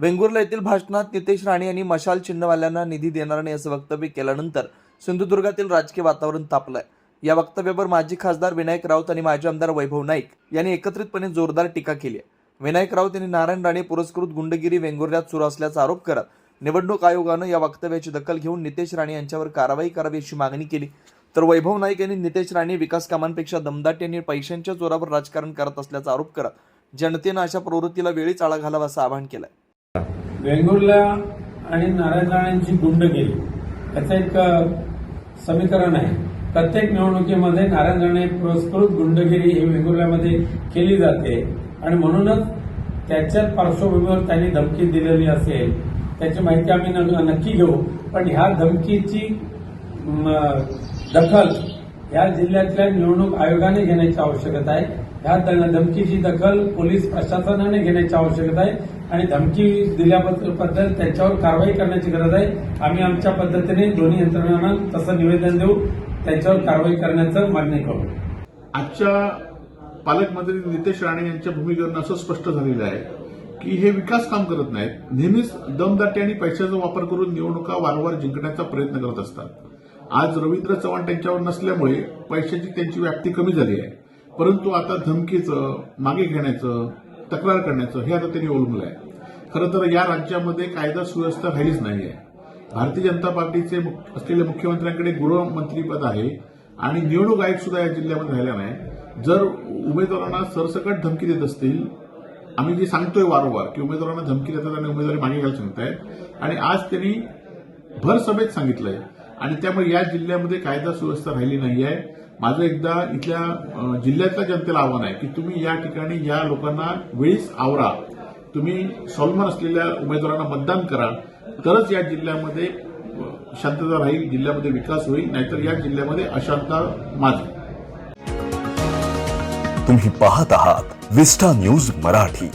वेंगुर्ला येथील भाषणात नितेश राणे यांनी मशाल चिन्हवाल्यांना निधी देणार नाही असं वक्तव्य केल्यानंतर सिंधुदुर्गातील राजकीय वातावरण तापलंय. या वक्तव्यावर माजी खासदार विनायक राऊत आणि माजी आमदार वैभव नाईक यांनी एकत्रितपणे जोरदार टीका केली आहे. विनायक राऊत यांनी नारायण राणे पुरस्कृत गुंडगिरी वेंगुर्ल्यात सुरू असल्याचा आरोप करत निवडणूक आयोगानं या वक्तव्याची दखल घेऊन नितेश राणे यांच्यावर कारवाई करावी अशी मागणी केली. तर वैभव नाईक यांनी नितेश राणे विकास कामांपेक्षा दमदाटी आणि पैशांच्या जोरावर राजकारण करत असल्याचा आरोप करत जनतेनं अशा प्रवृत्तीला वेळीच आळा घालावा असं आवाहन केलंय. वेंगुर्ला आणि नारायण राणेंची गुंडगिरी. याचं एक समीकरण आहे. प्रत्येक निवडणुकीमध्ये नारायण राणे पुरस्कृत गुंडगिरी ही वेंगुर्ल्यामध्ये केली जाते. आणि म्हणूनच त्याच्याच पार्श्वभूमीवर त्यांनी धमकी दिलेली असेल त्याची माहिती आम्ही नक्की घेऊ. पण ह्या धमकीची दखल या जिल्ह्यातल्या निवडणूक आयोगाने घेण्याची आवश्यकता आहे. ह्या धमकीची दखल पोलीस प्रशासनाने घेण्याची आवश्यकता आहे. आणि धमकी दिल्याबद्दल त्यांच्यावर कारवाई करण्याची गरज आहे. आम्ही आमच्या पद्धतीने दोन्ही यंत्रणांना तसं निवेदन देऊ. त्यांच्यावर कारवाई करण्याचं मागणी करू. आजच्या पालकमंत्री नितेश राणे यांच्या भूमिकेवरून असं स्पष्ट झालेलं आहे की हे विकास काम करत नाहीत. नेहमीच दमदाटी आणि पैशाचा वापर करून निवडणुका वारंवार जिंकण्याचा प्रयत्न करत असतात. आज रवींद्र चव्हाण त्यांच्यावर नसल्यामुळे पैशाची त्यांची व्याप्ती कमी झाली आहे. परंतु आता धमकीचं मागे घेण्याचं तक्रार करण्याचं हे आता त्यांनी ओळखलं आहे खरं तर या राज्यामध्ये कायदा सुव्यवस्था राहिलीच नाही आहे भारतीय जनता पार्टीचे असलेल्या मुख्यमंत्र्यांकडे गृहमंत्रीपद आहे आणि निवडणूक आयोग सुद्धा या जिल्ह्यामध्ये राहिला नाही. जर उमेदवारांना सरसकट धमकी देत असतील आम्ही जे सांगतोय वारंवार की उमेदवारांना धमकी देतात आणि उमेदवारी मागे घ्यायला सांगतायत आणि आज त्यांनी भर सभेत सांगितलंय आणि त्यामुळे या जिल्ह्यामध्ये कायदा सुव्यवस्था राहिली नाही आहे माझं एकदा इथल्या जिल्ह्यातल्या जनतेला आव्हान आहे की तुम्ही या ठिकाणी या लोकांना वेळीच आवरा. तुम्ही सॉल्मर असलेल्या उमेदवारांना मतदान करा. तरच या जिल्ह्यामध्ये शांतता राहील जिल्ह्यामध्ये विकास होईल नाहीतर या जिल्ह्यामध्ये अशांतता माजेल. तुम्ही पाहत आहात विस्टा न्यूज मराठी.